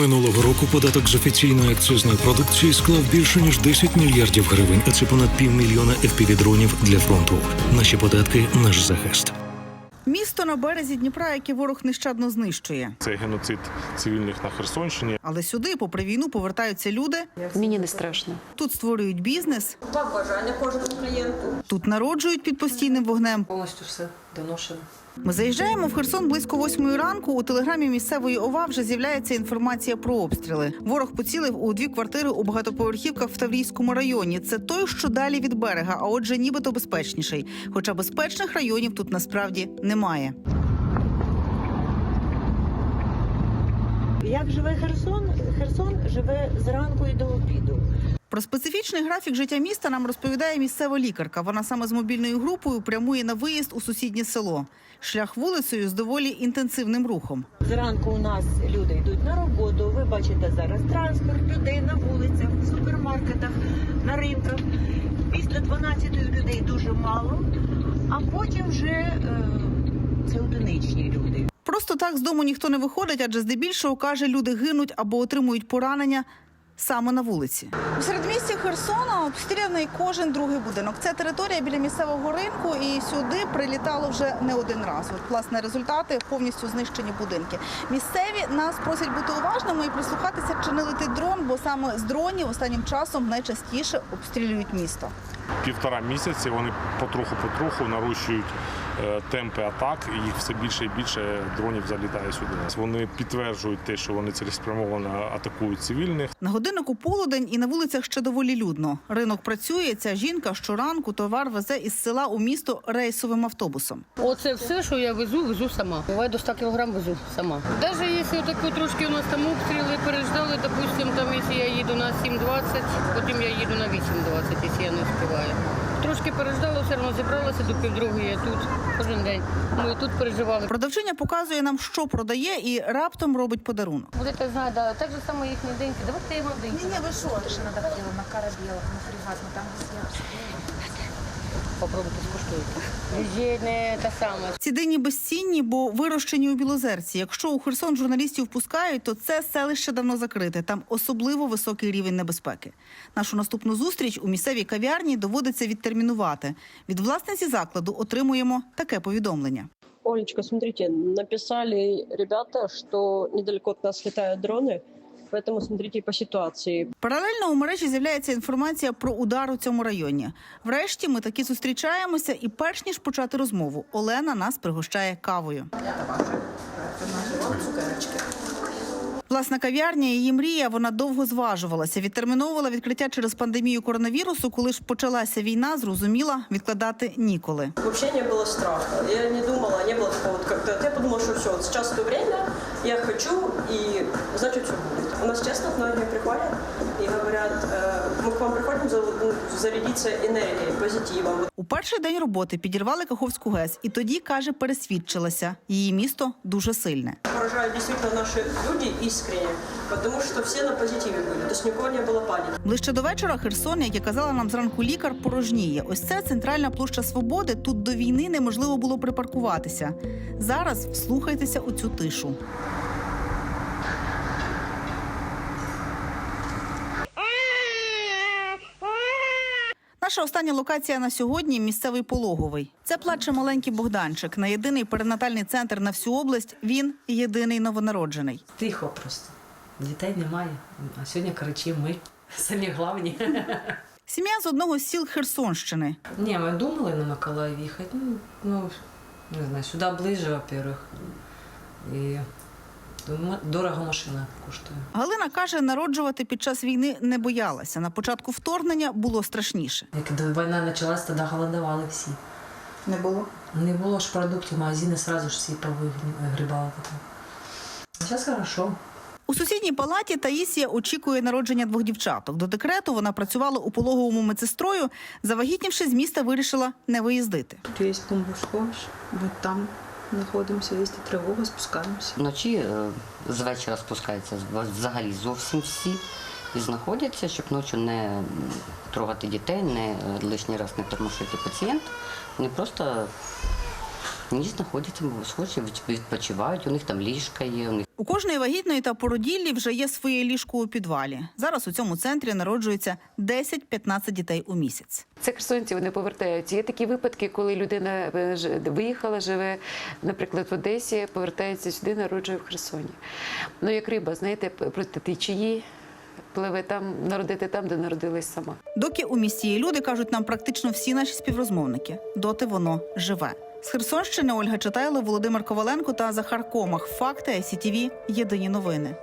Минулого року податок з офіційної акцизної продукції склав більше ніж 10 мільярдів гривень, а це понад півмільйона FPV-дронів для фронту. Наші податки наш захист. Місто на березі Дніпра, яке ворог нещадно знищує. Це геноцид цивільних на Херсонщині. Але сюди, попри війну, повертаються люди. Мені не страшно. Тут створюють бізнес, побажання кожному клієнту. тут народжують під постійним вогнем. Повністю все доношено. Ми заїжджаємо в Херсон близько восьмої ранку. У телеграмі місцевої ОВА вже з'являється інформація про обстріли. Ворог поцілив у дві квартири у багатоповерхівках в Таврійському районі. Це той, що далі від берега, а отже, нібито безпечніший. Хоча безпечних районів тут насправді немає. Як живе Херсон? Херсон живе зранку і до обіду. Про специфічний графік життя міста нам розповідає місцева лікарка. Вона саме з мобільною групою прямує на виїзд у сусіднє село. Шлях вулицею з доволі інтенсивним рухом. Зранку у нас люди йдуть на роботу. Ви бачите зараз транспорт людей на вулицях, в супермаркетах, на ринках. Після 12 людей дуже мало, а потім вже е, це одиничні люди. Просто так з дому ніхто не виходить, адже здебільшого каже, люди гинуть або отримують поранення саме на вулиці. У середмісті Херсона обстріляний кожен другий будинок. Це територія біля місцевого ринку, і сюди прилітало вже не один раз. От власне результати повністю знищені будинки. Місцеві нас просять бути уважними і прислухатися, чи не летить дрон, бо саме з дронів останнім часом найчастіше обстрілюють місто. Півтора місяці вони потроху-потроху нарощують темпи атак, і їх все більше і більше дронів залітає сюди. Вони підтверджують те, що вони цілеспрямовано атакують цивільних. На годиннику полудень і на вулицях ще доволі людно. Ринок працює. Ця жінка щоранку товар везе із села у місто рейсовим автобусом. Оце все, що я везу, везу сама. Буває до 100 кілограм везу сама. Навіть якщо тако трошки у нас там обстріли переждали, допустим, там, якщо я їду на 7.20, потім я їду на 8.20, якщо я не встигаю. Трошки переждала, все одно зібралася до півдругої, я тут кожен день. Ми і тут переживали. Продавчиня показує нам, що продає, і раптом робить подарунок. Будете знати, да, так же само їхні деньки. Давайте я вам деньки. Не, вы что? Это же надо было на корабелах, на фрегат, ну там везде. Попробуйте скуштуйте. Те саме. Ці дині безцінні, бо вирощені у Білозерці. Якщо у Херсон журналістів пускають, то це селище давно закрите. Там особливо високий рівень небезпеки. Нашу наступну зустріч у місцевій кав'ярні доводиться відтермінувати. Від власниці закладу отримуємо таке повідомлення. Олечка, смотрите, написали ребята, что недалеко от нас летают дроны, поэтому смотрите по ситуації. Паралельно у мережі з'являється інформація про удар у цьому районі. Врешті ми таки зустрічаємося, і перш ніж почати розмову, Олена нас пригощає кавою. Власна кав'ярня її мрія. Вона довго зважувалася. Відтерміновувала відкриття через пандемію коронавірусу. Коли ж почалася війна, зрозуміла відкладати ніколи. Взагалі не було страшно. Я не думала, не було такого як. Я подумала, що все, зараз то время, я хочу, і значить, все буде. У нас чесно, многие приходят вам приходим за- ну, зарядиться энергией, позитивом. Вот У перший день роботи підірвали Каховську ГЕС, і тоді каже, пересвідчилася. Її місто дуже сильне. поражают действительно наши люди искренне, потому что все на позитиве были, то есть никого не было паники. Ближче до вечора Херсон, як і казала нам зранку лікар, порожніє. Ось це центральна площа свободи. Тут до війни неможливо було припаркуватися. Зараз вслухайтеся у цю тишу. Наша остання локація на сьогодні місцевий пологовий. Це плаче маленький Богданчик. На єдиний перинатальний центр на всю область. Він єдиний новонароджений. Тихо просто. Дітей немає. А сьогодні кричимо ми. Самі главні. Сім'я з одного з сіл Херсонщини. Ні, ми думали на Миколаїв їхати. Ну, ну, не знаю, сюди ближе, во-первых. І дорого машина коштує. Галина каже, народжувати під час війни не боялася. На початку вторгнення було страшніше. Як війна почалась, тоді голодували всі. Не було. Не було ж продуктів, магазини сразу ж всі повигрібали. Зараз хорошо. У сусідній палаті Таїсія очікує народження двох дівчаток. До декрету вона працювала у пологовому медсестрою. Завагітнівши, з міста вирішила не виїздити. Тут є бомбосховище, ми там знаходимося, їсти тривога, спускаємося. Вночі е, з вечора спускаються взагалі зовсім всі і знаходяться, щоб ночі не трогати дітей, не е, лишній раз не тормошити пацієнт. Вони просто ніч знаходяться в схожі, відпочивають, у них там ліжка є, у них У кожної вагітної та породіллі вже є своє ліжко у підвалі. Зараз у цьому центрі народжується 10-15 дітей у місяць. Це херсонці, вони повертаються. Є такі випадки, коли людина е, виїхала, живе, наприклад, в Одесі, повертається сюди, народжує в Херсоні. Ну, як риба, знаєте, проти течії, пливе там, народити там, де народилась сама. Доки у місті є люди, кажуть нам практично всі наші співрозмовники. Доти воно живе. З Херсонщини Ольга Читайло, Володимир Коваленко та Захар Комах. Факти СІТІВІ. Єдині новини.